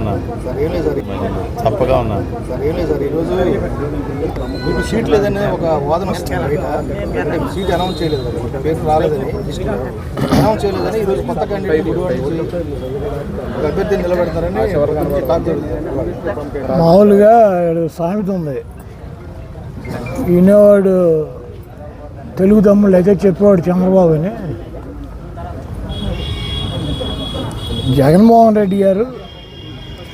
ఉన్నాను. సార్ ఏం లేదు సార్ చప్పగా ఉన్నాను. సార్ ఏం లేదు సార్ ఈరోజు మీకు సీట్ లేదని ఒక వాదన వస్తుంది. సీట్ అనౌన్స్ చేయలేదు. పేరు రాలేదని అనౌన్స్ చేయలేదని ఈరోజు కొత్త క్యాండిడేట్ ఒక అభ్యర్థిని నిలబెడతారని మామూలుగా సామెత ఉంది. ఈయనవాడు తెలుగు తమ్ముళ్ళు అయితే చెప్పేవాడు చంద్రబాబు అని. జగన్మోహన్ రెడ్డి గారు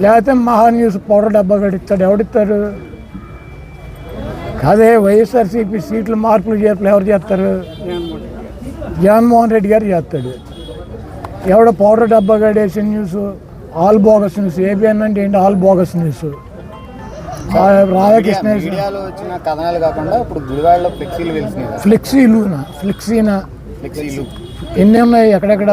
లేకపోతే మహా న్యూస్ పౌడర్ డబ్బా గడిస్తాడు ఎవడిస్తారు? కాదే వైఎస్ఆర్సీపీ సీట్లు మార్పులు చేర్పులు ఎవరు చేస్తారు? జగన్మోహన్ రెడ్డి గారు చేస్తాడు. ఎవడో పౌడర్ డబ్బా గడేసిన news all bogus news ABN అంటే ఏంటి ఆల్ బోగస్ న్యూస్? రాధాకృష్ణ మీడియాలో వచ్చిన కథనాలు కాకుండా ఇప్పుడు గుడివాడలో ఫ్లెక్సీలు ఫ్లెక్సీలునా? ఫ్లెక్సీనా? ఫ్లెక్సీలు. ఎన్ని ఉన్నాయి ఎక్కడెక్కడ?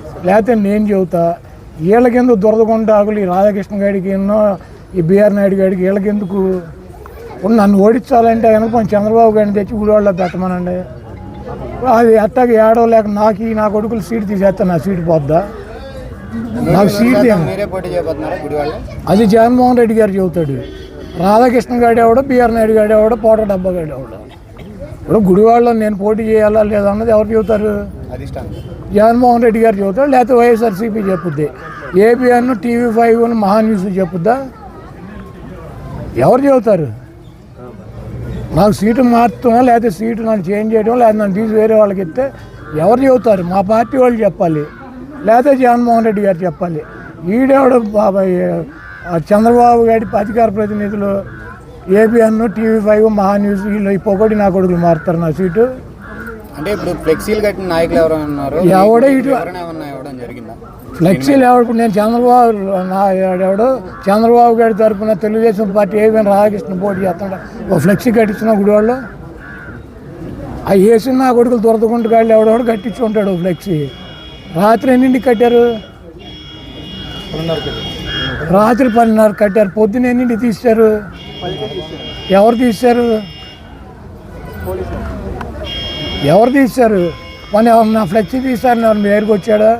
లేకపోతే నేను చెబుతా వీళ్ళకెందుకు దురదగుండాకులు ఈ రాధాకృష్ణ గారికి ఎన్నో ఈ బీఆర్ నాయుడు గారికి వీళ్ళకెందుకు నన్ను ఓడించాలంటే కనుక కొంచెం చంద్రబాబు గారిని తెచ్చి గుడివాడలో పెట్టమనండి. అది అట్టాగా ఏడవ లేక నాకు ఈ నా కొడుకులు సీట్ తీసేస్తా నా సీట్ పోద్దా? నాకు సీట్ అది జగన్మోహన్ రెడ్డి గారు చెబుతాడు. రాధాకృష్ణ గారు ఎవడో బీఆర్ నాయుడు గారు ఎవడో పోట డబ్బా గారు ఎవడో? ఇప్పుడు గుడివాడలో నేను పోటీ చేయాలా లేదా అన్నది ఎవరు చెబుతారు? జగన్మోహన్ రెడ్డి గారు చెబుతాడు లేకపోతే YSRCP చెప్పుద్ది. ABN TV five Maha news చెప్పుద్దా? ఎవరు చెబుతారు? నాకు సీటు మార్చడం లేకపోతే సీటు నన్ను చేంజ్ చేయడం లేదా నన్ను తీసి వేరే వాళ్ళకి ఇస్తే ఎవరు చెబుతారు? మా పార్టీ వాళ్ళు చెప్పాలి. లేకపోతే జగన్మోహన్ రెడ్డి గారు చెప్పాలి. ఈడేవాడు బాబాయ్ చంద్రబాబు గారి అధికార ప్రతినిధులు ABN TV five Maha news వీళ్ళు ఈ పొగడి నా కొడుకులు మారుతారు నా సీటు. అంటే ఇప్పుడు ఫ్లెక్సీలు కట్టిన నాయకులు ఎవరైనా ఉన్నారు? ఎవడో ఇటు- ఇవ్వడం జరిగిందా? ఫ్లెక్సీలు ఎవడు నేను చంద్రబాబు నా ఎవడు చంద్రబాబు గారి తరఫున తెలుగుదేశం పార్టీ ఏమైనా రాధాకృష్ణ పోటీ చేస్తాడు ఓ ఫ్లెక్సీ కట్టించిన గుడివాళ్ళు? ఆ వేసిన నా కొడుకులు దొరదకుంటు గాళ్ళు ఎవడెవడు కట్టించుకుంటాడు ఫ్లెక్సీ. రాత్రి ఎన్నింటికి కట్టారు? రాత్రి పన్నెండున్నర కట్టారు. పొద్దున్న ఎన్నింటికి తీశారు? ఎవరు తీశారు? ఎవరు తీశారు? మన ఎవరు నా ఫ్లెక్సీ తీశారు ఎవరు మీ దగ్గరికి వచ్చాడా?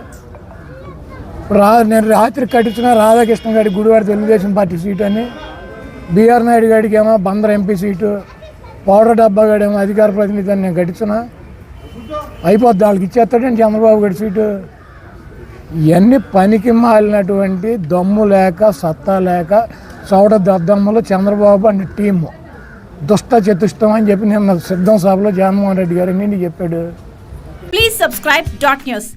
ఇప్పుడు రా నేను రాత్రి కట్టించిన రాధాకృష్ణ గారి గుడివాడ తెలుగుదేశం పార్టీ సీట్ అని. బీఆర్ నాయుడు గారికి ఏమో బందర్ ఎంపీ సీటు. పౌడర్ డబ్బా గాడేమో అధికార ప్రతినిధి అని నేను కట్టించిన. అయిపోద్ది వాళ్ళకి ఇచ్చేస్తాడండి చంద్రబాబు గారి సీటు? ఇవన్నీ పనికి మాలినటువంటి దమ్ము లేక సత్తా లేక చౌడ దద్దమ్మలు చంద్రబాబు అండ్ టీము. దుష్ట చతుష్టం అని చెప్పి నిన్న సిద్ధం సభలో జగన్మోహన్ రెడ్డి గారు నిండి చెప్పాడు. Please subscribe dot news